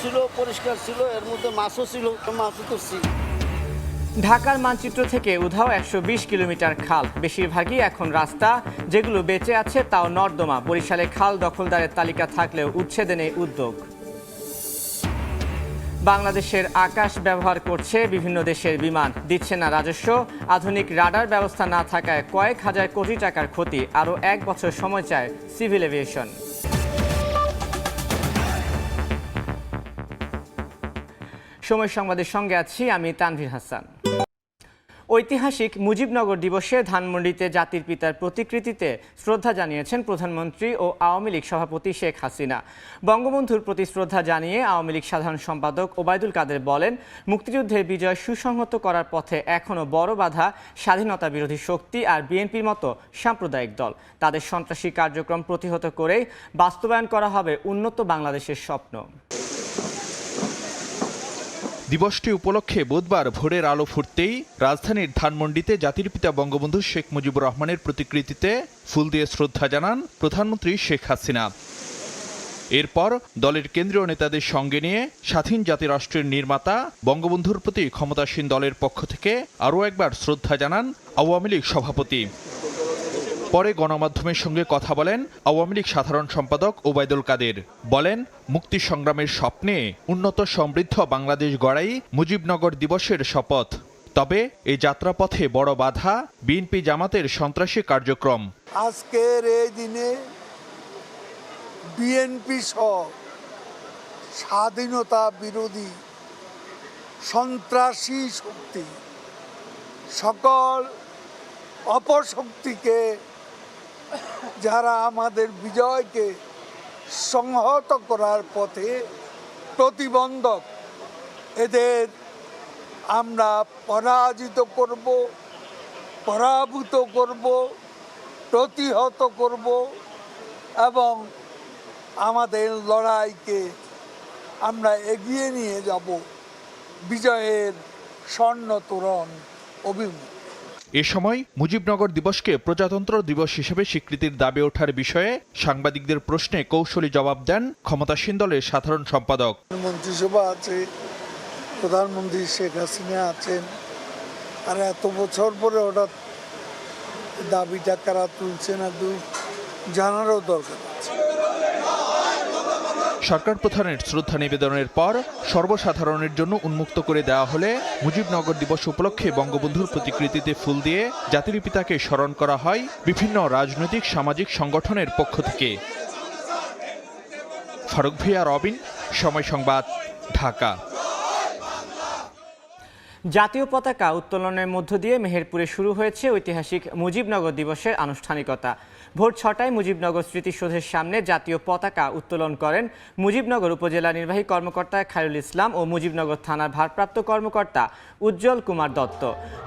ছিল, পরিষ্কার ছিল, এর মধ্যে মাছও ছিল, মাছও তুলছি ঢাকার মানচিত্র থেকে উধাও একশো বিশ কিলোমিটার খাল। বেশিরভাগই এখন রাস্তা, যেগুলো বেঁচে আছে তাও নর্দমা। বরিশালে খাল দখলদারের তালিকা থাকলেও উচ্ছেদে নেই উদ্যোগ। বাংলাদেশের আকাশ ব্যবহার করছে বিভিন্ন দেশের বিমান। দিচ্ছে না রাজস্ব। আধুনিক রাডার ব্যবস্থা না থাকায় কয়েক হাজার কোটি টাকার ক্ষতি। আরও এক বছর সময় চায় সিভিল এভিয়েশন। সময় সংবাদের সঙ্গে আছি আমি তানভীর হাসান। ঐতিহাসিক মুজিবনগর দিবসে ধানমন্ডিতে জাতির পিতার প্রতিকৃতিতে শ্রদ্ধা জানিয়েছেন প্রধানমন্ত্রী ও আওয়ামী লীগ সভাপতি শেখ হাসিনা। বঙ্গবন্ধুর প্রতি শ্রদ্ধা জানিয়ে আওয়ামী লীগ সাধারণ সম্পাদক ওবায়দুল কাদের বলেন মুক্তিযুদ্ধের বিজয় সুসংহত করার পথে এখনও বড় বাধা স্বাধীনতা বিরোধী শক্তি আর বিএনপির মতো সাম্প্রদায়িক দল। তাদের সন্ত্রাসী কার্যক্রম প্রতিহত করেই বাস্তবায়ন করা হবে উন্নত বাংলাদেশের স্বপ্ন। দিবসটি উপলক্ষে বুধবার ভোরের আলো ফুটতেই রাজধানীর ধানমন্ডিতে জাতির পিতা বঙ্গবন্ধু শেখ মুজিবুর রহমানের প্রতিকৃতিতে ফুল দিয়ে শ্রদ্ধা জানান প্রধানমন্ত্রী শেখ হাসিনা। এরপর দলের কেন্দ্রীয় নেতাদের সঙ্গে নিয়ে স্বাধীন জাতিরাষ্ট্রের নির্মাতা বঙ্গবন্ধুর প্রতি ক্ষমতাসীন দলের পক্ষ থেকে আরও একবার শ্রদ্ধা জানান আওয়ামী লীগ সভাপতি। পরে গণমাধ্যমের সঙ্গে কথা বলেন আওয়ামী লীগ সাধারণ সম্পাদক ওবায়দুল কাদের। বলেন, মুক্তি সংগ্রামের স্বপ্নে উন্নত সমৃদ্ধ বাংলাদেশ গড়াই মুজিবনগর দিবসের শপথ। তবে এই যাত্রাপথে বড় বাধা বিএনপি জামাতের সন্ত্রাসী কার্যক্রম। আজকের এই দিনে বিএনপি সহ স্বাধীনতা বিরোধী সন্ত্রাসী শক্তি সকল অপশক্তিকে যারা আমাদের বিজয়কে সংহত করার পথে প্রতিবন্ধক, এদের আমরা পরাজিত করব, পরাভূত করব, প্রতিহত করব এবং আমাদের লড়াইকে আমরা এগিয়ে নিয়ে যাব বিজয়ের স্বর্ণ তোরণ অভিমুখ। এ সময় মুজিবনগর দিবসকে প্রজাতন্ত্র দিবস হিসেবে স্বীকৃতির দাবি ওঠার বিষয়ে সাংবাদিকদের প্রশ্নে কৌশলী জবাব দেন ক্ষমতাসীন দলের সাধারণ সম্পাদক। মন্ত্রিসভা আছে, প্রধানমন্ত্রী শেখ হাসিনা আছেন, আর এত বছর পরে হঠাৎ দাবিটা কারা তুলছে না জানারও দরকার আছে। সরকার প্রধানের শ্রদ্ধা নিবেদনের পর সর্বসাধারণের জন্য উন্মুক্ত করে দেওয়া হলে মুজিবনগর দিবস উপলক্ষে বঙ্গবন্ধুর প্রতিকৃতিতে ফুল দিয়ে জাতির পিতাকে স্মরণ করা হয় বিভিন্ন রাজনৈতিক, সামাজিক সংগঠনের পক্ষ থেকে। ফারুক ভিয়া রবিন, সময় সংবাদ, ঢাকা। জাতীয় পতাকা উত্তোলনের মধ্য দিয়ে মেহেরপুরে শুরু হয়েছে ঐতিহাসিক মুজিবনগর দিবসের আনুষ্ঠানিকতা। ভোর ছটায় মুজিবনগর স্মৃতিসৌধের সামনে জাতীয় পতাকা উত্তোলন করেন মুজিবনগর উপজেলা নির্বাহী কর্মকর্তা খায়রুল ইসলাম ও মুজিবনগর থানার ভারপ্রাপ্ত কর্মকর্তা উজ্জ্বল কুমার দত্ত।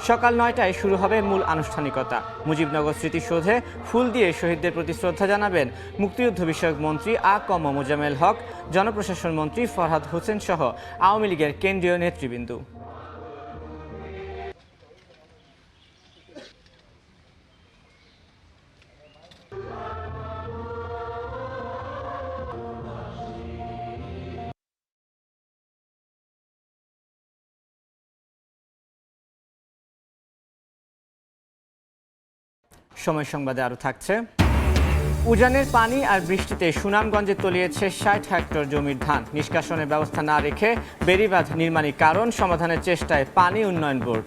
সকাল নয়টায় শুরু হবে মূল আনুষ্ঠানিকতা। মুজিবনগর স্মৃতিসৌধে ফুল দিয়ে শহীদদের প্রতি শ্রদ্ধা জানাবেন মুক্তিযুদ্ধ বিষয়ক মন্ত্রী আ কম মোজামেল হক, জনপ্রশাসন মন্ত্রী ফরহাদ হোসেন সহ আওয়ামী লীগের কেন্দ্রীয় নেতৃবৃন্দ। সময় সংবাদে আরও থাকছে। উজানের পানি আর বৃষ্টিতে সুনামগঞ্জে তলিয়েছে ষাট হেক্টর জমির ধান। নিষ্কাশনের ব্যবস্থা না রেখে বেড়িবাঁধ নির্মাণী কারণ, সমাধানের চেষ্টায় পানি উন্নয়ন বোর্ড।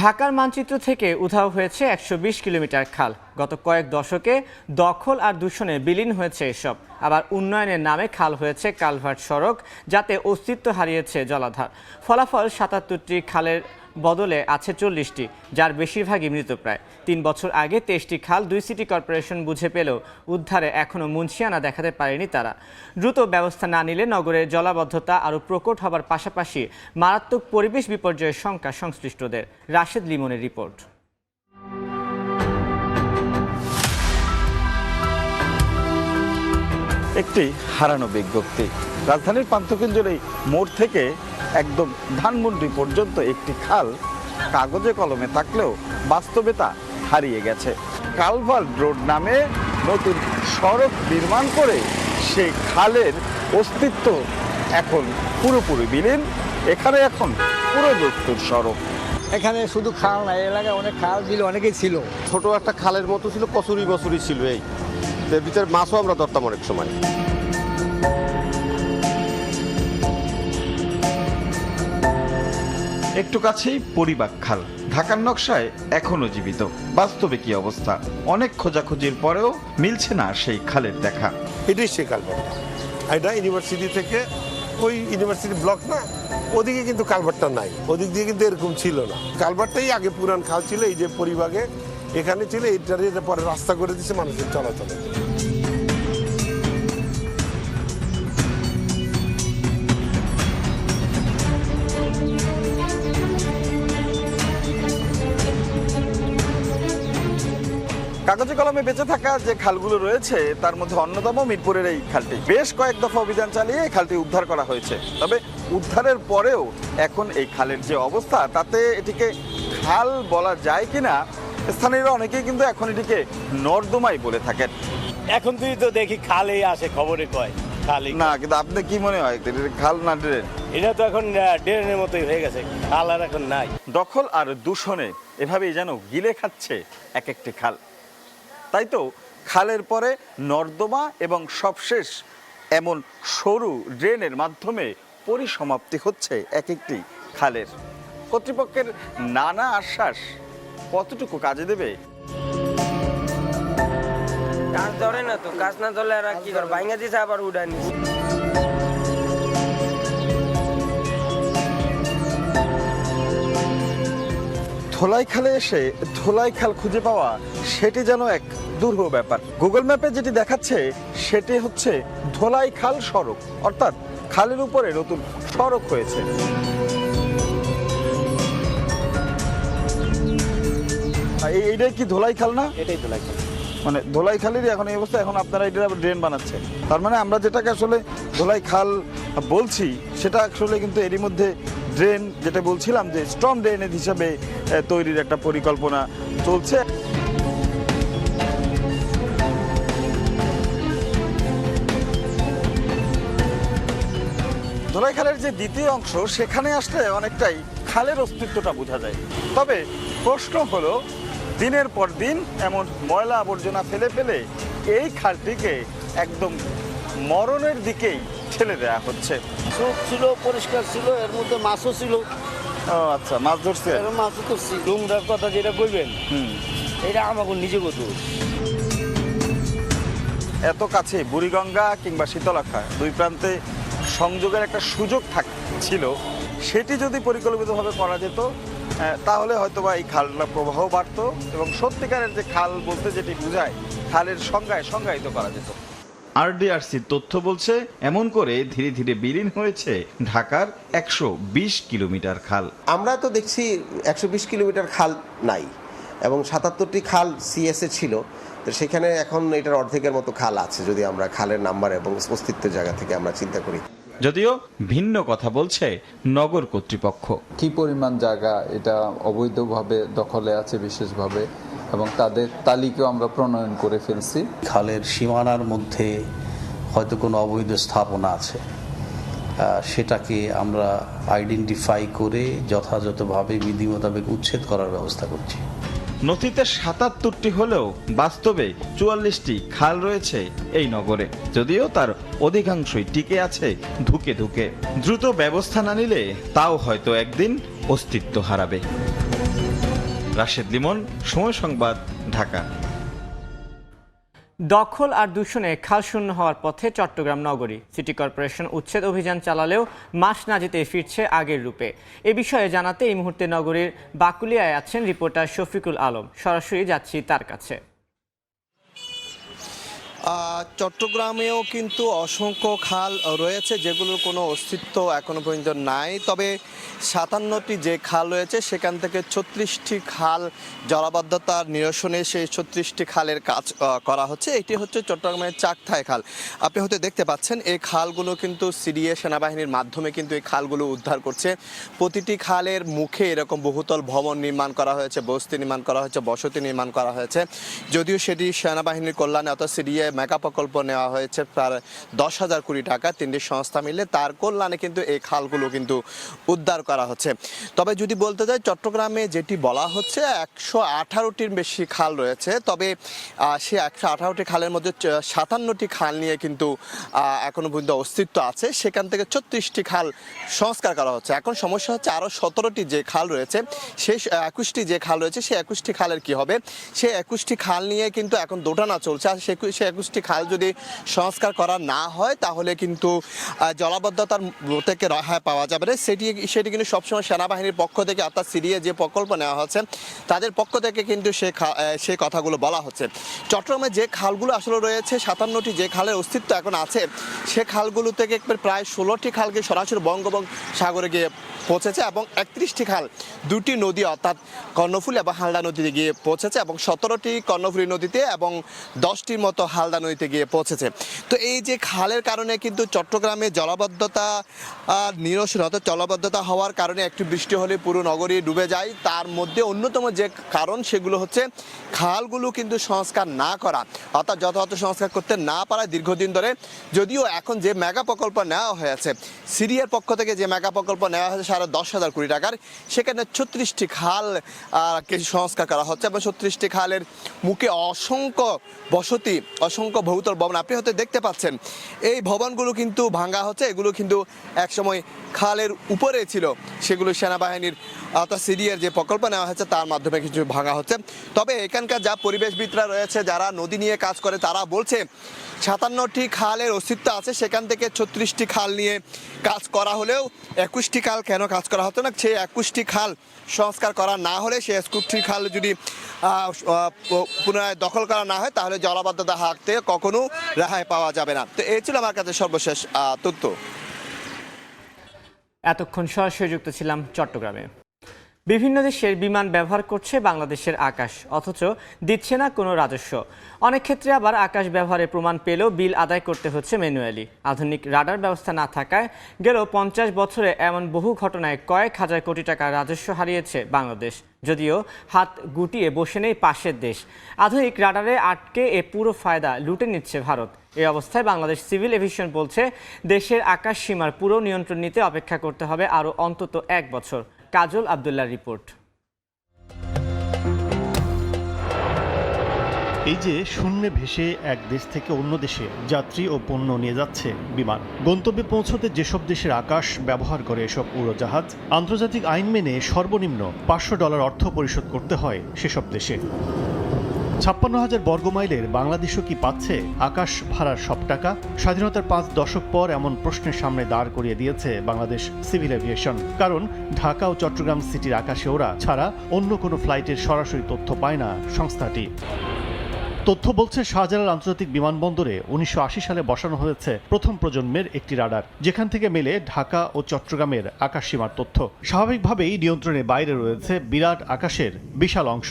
ঢাকার মানচিত্র থেকে উধাও হয়েছে একশো বিশ কিলোমিটার খাল। গত কয়েক দশকে দখল আর দূষণে বিলীন হয়েছে এসব। আবার উন্নয়নের নামে খাল হয়েছে কালভার্ট সড়ক, যাতে অস্তিত্ব হারিয়েছে জলাধার। ফলাফল সাতাত্তরটি খালের বদলে আছে চল্লিশটি, যার বেশিরভাগই মৃতপ্রায়। তিন বছর আগে তেইশটি খাল দুই সিটি কর্পোরেশন বুঝে পেলেও উদ্ধারে এখনও মুন্সিয়ানা দেখাতে পারেনি তারা। দ্রুত ব্যবস্থা না নিলে নগরের জলাবদ্ধতা আরও প্রকট হবার পাশাপাশি মারাত্মক পরিবেশ বিপর্যয়ের শঙ্কা সংশ্লিষ্টদের। রাশেদ লিমনের রিপোর্ট। একটি হারানো বিজ্ঞপ্তি। রাজধানীর পান্থকুঞ্জের এই মোড় থেকে একদম ধানমন্ডি পর্যন্ত একটি খাল কাগজে কলমে থাকলেও বাস্তবে তা হারিয়ে গেছে। কালভার্ট রোড নামে নতুন সড়ক নির্মাণ করে সেই খালের অস্তিত্ব এখন পুরোপুরি বিলীন। এখানে এখন পুরো দস্তুর সড়ক। এখানে শুধু খাল না এই এলাকায় অনেক খাল বিল অনেকেই ছিল। ছোট একটা খালের মতো ছিল কচুরি বছরই ছিল এই। ভিতরে মাছও আমরা ধরতাম অনেক সময়। একটু কাছেই পরিবাক খাল। ঢাকার নকশায় এখনও জীবিত। বাস্তবে কি অবস্থা? অনেক খোঁজাখুঁজির পরেও মিলছে না সেই খালের দেখা। এটাই সে কালভারটা। এটা ইউনিভার্সিটি থেকে ওই ইউনিভার্সিটি ব্লক না ওদিকে কিন্তু কালভারটা নাই। ওদিক দিয়ে কিন্তু এরকম ছিল না। কালভারটাই আগে পুরান খাল ছিল এই যে পরিবাগে এখানে ছিল এইটারে পরে রাস্তা করে দিচ্ছে মানুষের চলাচলে। কাগজে কলমে বেঁচে থাকা যে খালগুলো রয়েছে তার মধ্যে অন্যতম মিরপুরের এই খালটি। বেশ কয়েক দফা অভিযান চালিয়ে এই খালটি উদ্ধার করা হয়েছে। তবে উদ্ধারের পরেও এখন এই খালের যে অবস্থা তাতে এটিকে খাল বলা যায় কিনা স্থানীয়রা অনেকেই কিন্তু এখন এটিকে নর্দমাই বলে থাকেন। এখন তুই তো দেখি খালেই আসে খবরে কয় খালি না কিন্তু আপনি কি মনে হয় খাল না ড্রেন? এটা তো এখন ড্রেনের মতোই হয়ে গেছে খাল আর এখন নাই। দখল আর দূষণে এভাবেই যেন গিলে খাচ্ছে এক একটি খাল। তাই তো? খালের পরে নর্দমা এবং সবশেষ এমন সরু ড্রেনের মাধ্যমে পরিসমাপ্তি হচ্ছে এক একটি খালের। কর্তৃপক্ষের নানা আশ্বাস কতটুকু কাজে দেবে? কাজ ধরে না তো, কাজ না ধরলে আর কি করে ভাঙা দিছে আবার উড়ানি। ধোলাই খালে এসে ধোলাই খাল খুঁজে পাওয়া সেটি যেন এক দুরূহ ব্যাপার। গুগল ম্যাপে যেটি দেখাচ্ছে সেটি হচ্ছে ধোলাই খাল সড়ক। অর্থাৎ খালের উপরে নতুন সড়ক হয়েছে। এই- এইটাই কি ধোলাই খাল না? এটাই ধোলাই লাগছে মানে ধোলাই খালেরই এখন এই অবস্থা এখন আপনারা এটা ড্রেন বানাচ্ছে। তার মানে আমরা যেটাকে আসলে ধোলাই খাল বলছি সেটা আসলে কিন্তু এরই মধ্যে ড্রেন যেটা বলছিলাম যে স্ট্রং ড্রেনেজ হিসাবে তৈরির একটা পরিকল্পনা চলছে। ধোলাই খালের যে দ্বিতীয় অংশ, সেখানে আসলে অনেকটাই খালের অস্তিত্বটা বোঝা যায়। তবে প্রশ্ন হলো, দিনের পর দিন এমন ময়লা আবর্জনা ফেলে ফেলে এই খালটিকে একদম মরণের দিকেই ঠেলে দেওয়া হচ্ছে। চোখ ছিল পরিষ্কার ছিল এর মধ্যে মাছও ছিল। ও আচ্ছা মাছ ধরছে? এর মাছও তো ছিল তোমরার কথা যেটা কইবেন হুম। এটা আমাকে নিজে কত এত কাছে বুড়িগঙ্গা কিংবা শীতলাখা দুই প্রান্তে সংযোগের একটা সুযোগ থাক ছিল সেটি যদি পরিকল্পিতভাবে করা যেত তাহলে হয়তোবা এই খালটা প্রবাহ বাড়তো এবং সত্যিকারের যে খাল বলতে যেটি বোঝায় খালের সংজ্ঞায় সংজ্ঞায়িত করা যেত। আরডিআরসির তথ্য বলছে এমন করে ধীরে ধীরে বিলীন হয়েছে ঢাকার একশো বিশ কিলোমিটার খাল। আমরা তো দেখছি একশো বিশ কিলোমিটার খাল নাই এবং সাতাত্তরটি খাল সিএসএ ছিল। তো সেখানে এখন এটার অর্ধেকের মতো খাল আছে যদি আমরা খালের নাম্বার এবং অস্তিত্বের জায়গা থেকে আমরা চিন্তা করি। যদিও ভিন্ন কথা বলছে নগর কর্তৃপক্ষ। কি পরিমাণ জায়গা এটা অবৈধভাবে দখলে আছে বিশেষভাবে? এবং তাদের তালিকাও আমরা প্রণয়ন করে ফেলছি। খালের সীমানার মধ্যে হয়তো কোনো অবৈধ স্থাপনা আছে। সেটাকে আমরা আইডেন্টিফাই করে যথাযথভাবে বিধি মোতাবেক উচ্ছেদ করার ব্যবস্থা করছি। নথিতে সাতাত্তরটি হলেও বাস্তবে চুয়াল্লিশটি খাল রয়েছে এই নগরে। যদিও তার অধিকাংশই টিকে আছে ধুকে ধুকে। দ্রুত ব্যবস্থা না নিলে তাও হয়তো একদিন অস্তিত্ব হারাবে। রাশেদ লিমন, সময় সংবাদ, ঢাকা। দখল আর দূষণে খাল শূন্য হওয়ার পথে চট্টগ্রাম নগরী। সিটি কর্পোরেশন উচ্ছেদ অভিযান চালালেও মাস না যেতে ফিরছে আগের রূপে। এ বিষয়ে জানাতে এই মুহূর্তে নগরীর বাকুলিয়ায় আছেন রিপোর্টার শফিকুল আলম। সরাসরি যাচ্ছি তার কাছে। চট্টগ্রামেও কিন্তু অসংখ্য খাল রয়েছে যেগুলোর কোনো অস্তিত্ব এখনও পর্যন্ত নাই। তবে সাতান্নটি যে খাল রয়েছে, সেখান থেকে ছত্রিশটি খাল জলাবদ্ধতার নিরসনে সেই ছত্রিশটি খালের কাজ করা হচ্ছে। এটি হচ্ছে চট্টগ্রামের চাকথায় খাল। আপনি হয়তো দেখতে পাচ্ছেন, এই খালগুলো কিন্তু সিডিএ সেনাবাহিনীর মাধ্যমে কিন্তু এই খালগুলো উদ্ধার করছে। প্রতিটি খালের মুখে এরকম বহুতল ভবন নির্মাণ করা হয়েছে, বস্তি নির্মাণ করা হয়েছে, বসতি নির্মাণ করা হয়েছে। যদিও সেটি সেনাবাহিনীর কল্যাণে, অর্থাৎ সিডিএ মেগা প্রকল্প নেওয়া হয়েছে প্রায় দশ হাজার কোটি টাকা তিনটি সংস্থা মিলে। তার কল্যাণে কিন্তু এই খালগুলো কিন্তু উদ্ধার করা হচ্ছে। তবে যদি বলতে যাই চট্টগ্রামে যেটি বলা হচ্ছে একশো আঠারোটির বেশি খাল রয়েছে। তবে সে একশো আঠারোটি খালের মধ্যে সাতান্নটি খাল নিয়ে কিন্তু আহ, এখনও পর্যন্ত অস্তিত্ব আছে। সেখান থেকে ছত্রিশটি খাল সংস্কার করা হচ্ছে। এখন সমস্যা হচ্ছে আরও সতেরোটি যে খাল রয়েছে সেই একুশটি যে খাল রয়েছে সেই একুশটি খালের কি হবে? সেই একুশটি খাল নিয়ে কিন্তু এখন দোটানা চলছে। আর সে সেই একুশটি খাল যদি সংস্কার করা না হয়, তাহলে কিন্তু জলাবদ্ধতার থেকে রেহাই পাওয়া যাবে। না সেটি সেটি কিন্তু সবসময় সেনাবাহিনীর পক্ষ থেকে, অর্থাৎ সিরিয়ে যে প্রকল্প নেওয়া হচ্ছে, তাদের পক্ষ থেকে কিন্তু সে সেই কথাগুলো বলা হচ্ছে। চট্টগ্রামে যে খালগুলো আসলে রয়েছে, সাতান্নটি যে খালের অস্তিত্ব এখন আছে, সে খালগুলো থেকে প্রায় ষোলোটি খালকে সরাসরি বঙ্গোপসাগরে গিয়ে পৌঁছেছে এবং একত্রিশটি খাল দুটি নদী, অর্থাৎ কর্ণফুলী এবং হালদা নদীতে গিয়ে পৌঁছেছে এবং সতেরোটি কর্ণফুলী নদীতে এবং দশটির মতো হালদা নদীতে গিয়ে পৌঁছেছে। তো এই যে খালের কারণে কিন্তু চট্টগ্রামে জলাবদ্ধতা নিরসন অর্থাৎ জলাবদ্ধতা হওয়ার কারণে একটু বৃষ্টি হলে পুরো নগরী ডুবে যায়। তার মধ্যে অন্যতম যে কারণ সেগুলো হচ্ছে খালগুলো কিন্তু সংস্কার না করা। অর্থাৎ যথাযথ সংস্কার করতে না পারায় দীর্ঘদিন ধরে যদিও এখন যে মেগা প্রকল্প নেওয়া হয়েছে, সিরিয়ার পক্ষ থেকে যে মেগা প্রকল্প নেওয়া হয়েছে সাড়ে দশ হাজার কোটি টাকার, সেখানে ছত্রিশটি খাল সংস্কার করা হচ্ছে এবং ছত্রিশটি খালের মুখে অসংখ্য বসতি, অসংখ্য বহুতল ভবন আপনি হয়তো দেখতে পাচ্ছেন। এই ভবনগুলো কিন্তু ভাঙা হচ্ছে, এগুলো কিন্তু একসময় খালের উপরে ছিল। সেগুলো সেনাবাহিনীর অর্থাৎ সিরিয়ার যে প্রকল্প নেওয়া হয়েছে, তার মাধ্যমে কিছু ভাঙা হচ্ছে। তবে এখানকার যা পরিবেশবিদরা রয়েছে, যারা নদী নিয়ে কাজ করে, তারা বলছে, সাতান্নটি খালের অস্তিত্ব আছে, সেখান থেকে ছত্রিশটি খাল নিয়ে কাজ করা হলেও একুশটি খাল কেন কাজ করা হতো না? সেই একুশটি খাল সংস্কার করা না হলে সেই একুশটি খাল যদি পুনরায় দখল করা না হয়, তাহলে জলাবদ্ধতা হাত থেকে কখনো রেহাই পাওয়া যাবে না। তো এই ছিল আমার কাছে সর্বশেষ তথ্য। এতক্ষণ সরাসরি যুক্ত ছিলাম চট্টগ্রামে। বিভিন্ন দেশের বিমান ব্যবহার করছে বাংলাদেশের আকাশ, অথচ দিচ্ছে না কোনো রাজস্ব। অনেক ক্ষেত্রে আবার আকাশ ব্যবহারের প্রমাণ পেলেও বিল আদায় করতে হচ্ছে ম্যানুয়ালি। আধুনিক রাডার ব্যবস্থা না থাকায় গেল পঞ্চাশ বছরে এমন বহু ঘটনায় কয়েক হাজার কোটি টাকা রাজস্ব হারিয়েছে বাংলাদেশ, যদিও হাত গুটিয়ে বসে নেই পাশের দেশ। আধুনিক রাডারে আটকে এ পুরো ফায়দা লুটে নিচ্ছে ভারত। এই অবস্থায় বাংলাদেশ সিভিল এভিয়েশন বলছে, দেশের আকাশ সীমার পুরো নিয়ন্ত্রণ নিতে অপেক্ষা করতে হবে আরও অন্তত এক বছর। কাজল আবদুল্লাহ রিপোর্ট। এই যে শূন্যে ভেসে এক দেশ থেকে অন্য দেশে যাত্রী ও পণ্য নিয়ে যাচ্ছে বিমান। গন্তব্যে পৌঁছতে যেসব দেশের আকাশ ব্যবহার করে এসব উড়োজাহাজ, আন্তর্জাতিক আইন মেনে সর্বনিম্ন পাঁচশো ডলার অর্থ পরিশোধ করতে হয় সেসব দেশে। ছাপ্পান্ন হাজার বর্গমাইলের বাংলাদেশও কি পাচ্ছে? আকাশ ভাড়ার সব টাকা? স্বাধীনতার পাঁচ দশক পর এমন প্রশ্নের সামনে দাঁড় করিয়ে দিয়েছে বাংলাদেশ সিভিল এভিয়েশন। কারণ ঢাকা ও চট্টগ্রাম সিটির আকাশে ওরা ছাড়া অন্য কোনো ফ্লাইটের সরাসরি তথ্য পায় না সংস্থাটি। তথ্য বলছে শাহজালাল আন্তর্জাতিক বিমানবন্দরে উনিশশো আশি সালে বসানো হয়েছে প্রথম প্রজন্মের একটি রাডার, যেখান থেকে মেলে ঢাকা ও চট্টগ্রামের আকাশসীমার তথ্য। স্বাভাবিকভাবেই নিয়ন্ত্রণের বাইরে রয়েছে বিরাট আকাশের বিশাল অংশ।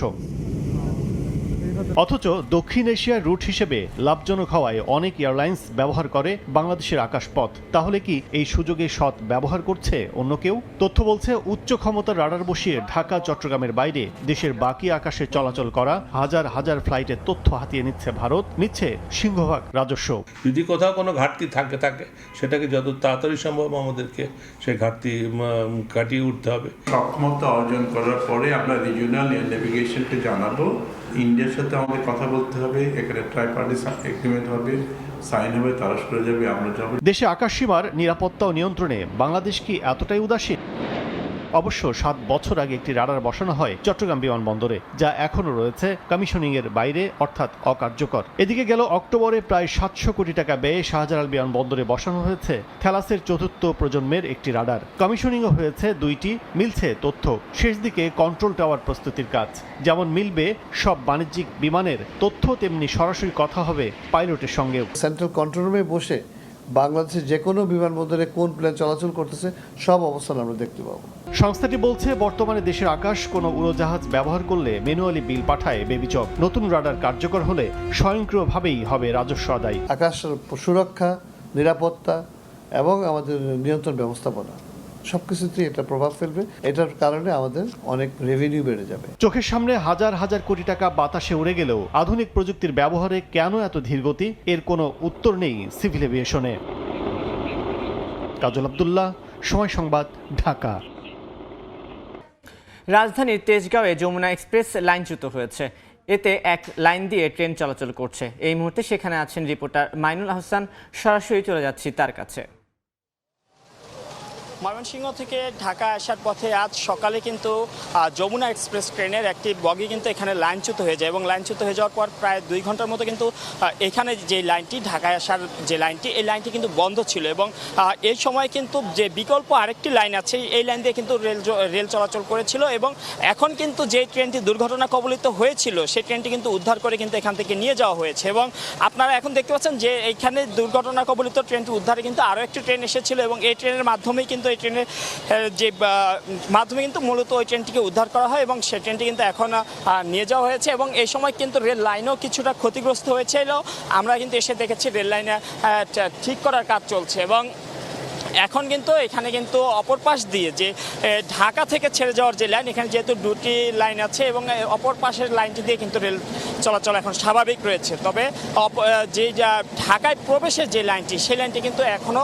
অথচ দক্ষিণ এশিয়ার রুট হিসেবে লাভজনক হওয়ায় অনেক এয়ারলাইন্স ব্যবহার করে বাংলাদেশের আকাশপথ। তাহলে কি এই সুযোগে সৎ ব্যবহার করছে অন্য কেউ? তথ্য বলছে উচ্চ ক্ষমতার রাডার বসিয়ে ঢাকা চট্টগ্রামের বাইরে দেশের বাকি আকাশে চলাচল করা হাজার হাজার ফ্লাইটের তথ্য হাতিয়ে নিচ্ছে ভারত নিচ্ছে সিংহভাগ রাজস্ব। যদি কোথাও কোনো ঘাটতি থাকে থাকে সেটাকে যত তাড়াতাড়ি সম্ভব আমাদেরকে সেই ঘাটতি কাটিয়ে উঠতে হবে। সক্ষমতা অর্জন করার পরে আমরা রিজিওনাল নেভিগেশনকে জানাব। ইন্ডিয়ার সাথে আমাদের কথা বলতে হবে, এখানে ট্রাইপার্টি এগ্রিমেন্ট হবে সাইন হবে তারা সরে যাবে, আমরা যাব। দেশে আকাশ সীমার নিরাপত্তা ও নিয়ন্ত্রণে বাংলাদেশ কি এতটাই উদাসীন? অবশ্য সাত বছর আগে একটি রাডার বসানো হয় চট্টগ্রাম বিমানবন্দরে, যা এখনও রয়েছে কমিশনিং এর বাইরে, অর্থাৎ অকার্যকর। এদিকে গেল অক্টোবরে প্রায় সাতশো কোটি টাকা ব্যয়ে শাহজালাল বিমানবন্দরে বসানো হয়েছে থ্যালাসের চতুর্থ প্রজন্মের একটি রাডার। কমিশনিংও হয়েছে দুইটি, মিলছে তথ্য। শেষ দিকে কন্ট্রোল টাওয়ার প্রস্তুতির কাজ। যেমন মিলবে, সব বাণিজ্যিক বিমানের তথ্য, তেমনি সরাসরি কথা হবে পাইলটের সঙ্গেও। সেন্ট্রাল কন্ট্রোল রুমে বসে বাংলাদেশের যে কোনো বিমানবন্দরে কোন প্লেন চলাচল করতেছে সব অবস্থান আমরা দেখতে পাবো। সংস্থাটি বলছে বর্তমানে দেশের আকাশ কোনো উড়োজাহাজ ব্যবহার করলে ম্যানুয়ালি বিল পাঠায় বেবিচক। নতুন রাডার কার্যকর হলে স্বয়ংক্রিয়ভাবেই হবে রাজস্ব আদায়। আকাশ সুরক্ষা নিরাপত্তা এবং আমাদের নিয়ন্ত্রণ ব্যবস্থাপনা। সব কিছুতেই এটা প্রভাব ফেলবে। এটার কারণে আমাদের অনেক রেভিনিউ বেড়ে যাবে। চোখের সামনে হাজার হাজার কোটি টাকা বাতাসে উড়ে গেলেও আধুনিক প্রযুক্তির ব্যবহারে কেন এত ধীরগতি এর কোনো উত্তর নেই সিভিল এভিয়েশনে। কাজল আবদুল্লাহ সময় সংবাদ ঢাকা। রাজধানীর তেজগাঁওয়ে যমুনা এক্সপ্রেস লাইনচ্যুত হয়েছে। এতে এক লাইন দিয়ে ট্রেন চলাচল করছে। এই মুহূর্তে সেখানে আছেন রিপোর্টার মাইনুল আহসান। সরাসরি চলে যাচ্ছি তার কাছে। ময়মনসিংহ থেকে ঢাকা আসার পথে আজ সকালে কিন্তু যমুনা এক্সপ্রেস ট্রেনের একটি বগি কিন্তু এখানে লাইনচ্যুত হয়ে যায় এবং লাইনচ্যুত হয়ে যাওয়ার পর প্রায় দুই ঘণ্টার মতো কিন্তু এখানে যে লাইনটি, ঢাকায় আসার যে লাইনটি, এই লাইনটি কিন্তু বন্ধ ছিল এবং এই সময় কিন্তু যে বিকল্প আরেকটি লাইন আছে, এই লাইন দিয়ে কিন্তু রেল রেল চলাচল করেছিল এবং এখন কিন্তু যে ট্রেনটি দুর্ঘটনা কবলিত হয়েছিল, সেই ট্রেনটি কিন্তু উদ্ধার করে কিন্তু এখান থেকে নিয়ে যাওয়া হয়েছে এবং আপনারা এখন দেখতে পাচ্ছেন যে এইখানে দুর্ঘটনা কবলিত ট্রেনটি উদ্ধারে কিন্তু আরও একটি ট্রেন এসেছিল এবং এই ট্রেনের মাধ্যমেই কিন্তু এই ট্রেনের যে মাধ্যমে কিন্তু মূলত ওই ট্রেনটিকে উদ্ধার করা হয় এবং সেই ট্রেনটি কিন্তু এখন নিয়ে যাওয়া হয়েছে এবং এই সময় কিন্তু রেল লাইনও কিছুটা ক্ষতিগ্রস্ত হয়েছিল। আমরা কিন্তু এসে দেখেছি রেল লাইনে ঠিক করার কাজ চলছে এবং এখন কিন্তু এখানে কিন্তু অপর পাশ দিয়ে যে ঢাকা থেকে ছেড়ে যাওয়ার যে লাইন, এখানে যেহেতু দুটি লাইন আছে এবং অপর পাশের লাইনটি দিয়ে কিন্তু রেল চলাচল এখন স্বাভাবিক রয়েছে। তবে যে ঢাকায় প্রবেশের যে লাইনটি, সেই লাইনটি কিন্তু এখনও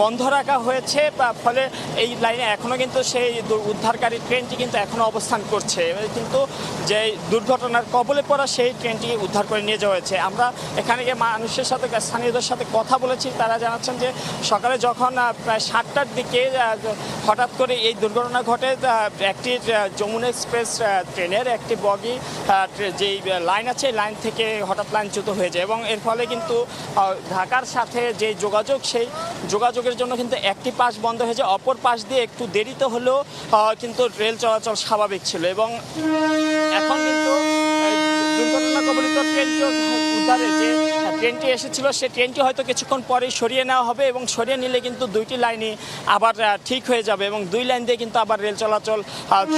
বন্ধ রাখা হয়েছে। ফলে এই লাইনে এখনও কিন্তু সেই উদ্ধারকারী ট্রেনটি কিন্তু এখনও অবস্থান করছে। কিন্তু যে দুর্ঘটনার কবলে পড়া সেই ট্রেনটি উদ্ধার করে নিয়ে যাওয়া হয়েছে। আমরা এখানে মানুষের সাথে, স্থানীয়দের সাথে কথা বলেছি। তারা জানাচ্ছেন যে, সকালে যখন প্রায় সাতটার দিকে হঠাৎ করে এই দুর্ঘটনা ঘটে। একটি যমুনা এক্সপ্রেস ট্রেনের একটি বগি যেই লাইন আছে লাইন থেকে হঠাৎ লাইনচ্যুত হয়ে যায় এবং এর ফলে কিন্তু ঢাকার সাথে যে যোগাযোগ, সেই যোগাযোগের জন্য কিন্তু একটি পাশ বন্ধ হয়ে যায়। অপর পাশ দিয়ে একটু দেরিতে হলেও কিন্তু রেল চলাচল স্বাভাবিক ছিল এবং এখন কিন্তু দুর্ঘটনা কবলিত ট্রেনটি উদ্ধারে যে ট্রেনটি এসেছিল সেই ট্রেনটি হয়তো কিছুক্ষণ পরে সরিয়ে নেওয়া হবে এবং সরিয়ে নিলে কিন্তু দুইটি লাইনই আবার ঠিক হয়ে যাবে এবং দুই লাইন দিয়ে কিন্তু আবার রেল চলাচল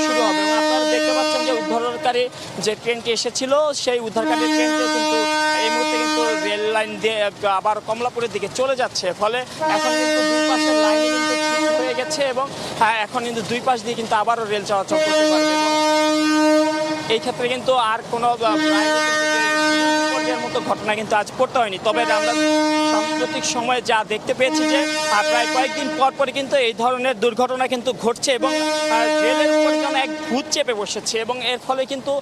শুরু হবে। আপনারা দেখতে পাচ্ছেন যে উদ্ধারকারী যে ট্রেনটি এসেছিল সেই উদ্ধারকারী ট্রেনটি কিন্তু এই মুহূর্তে কিন্তু রেল লাইন দিয়ে আবার কমলাপুরের দিকে চলে যাচ্ছে। ফলে এখন কিন্তু দুই পাশের লাইনে কিন্তু হয়ে গেছে এবং আহ, এখন কিন্তু দুই পাশ দিয়ে কিন্তু আবারও রেল চলাচল করতে পারবে এই ক্ষেত্রে কিন্তু আর কোনো মতো ঘটনা কিন্তু আজ পড়তে হয়নি। তবে আমরা সাম্প্রতিক সময়ে যা দেখতে পেয়েছি যে প্রায় কয়েকদিন পর পরে কিন্তু এই ধরনের দুর্ঘটনা কিন্তু ঘটছে এবং রেলের উপর যেন এক ভূত চেপে বসেছে এবং এর ফলে কিন্তু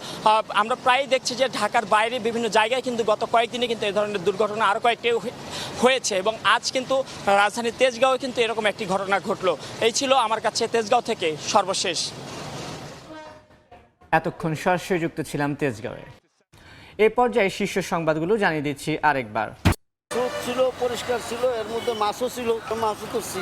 আমরা প্রায়ই দেখছি যে ঢাকার বাইরে বিভিন্ন জায়গায় কিন্তু গত কয়েকদিনে কিন্তু এই ধরনের দুর্ঘটনা আরও কয়েকটি হয়েছে এবং আজ কিন্তু রাজধানীর তেজগাঁও কিন্তু এরকম একটি ঘটনা ঘটলো। এই ছিল আমার কাছে তেজগাঁও থেকে সর্বশেষ। এতক্ষণ সরাসরি যুক্ত ছিলাম তেজগাঁওয়ে। এ পর্যায়ে শীর্ষ সংবাদগুলো জানিয়ে দিচ্ছি আরেকবার। ছিল পরিষ্কার ছিল এর মধ্যে মাছও ছিল মাছও করছি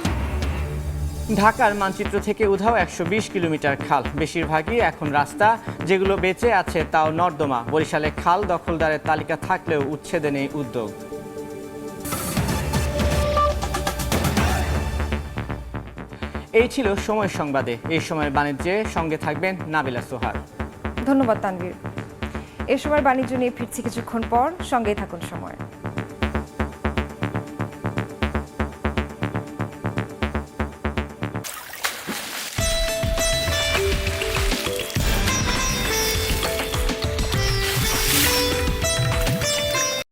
ঢাকার মানচিত্র থেকে উধাও একশো বিশ কিলোমিটার খাল। বেশিরভাগই এখন রাস্তা যেগুলো বেঁচে আছে তাও নর্দমা। বরিশালে খাল দখলদারের তালিকা থাকলেও উচ্ছেদে নেই উদ্যোগ। এই ছিল সময় সংবাদে। এই সময়ের বাণিজ্যে সঙ্গে থাকবেন নাবিলা সোহার ধন্যবাদ তানভীর। এ সময় বাণিজ্য নিয়ে ফিরছি কিছুক্ষণ পর। সঙ্গেই থাকুন সময়।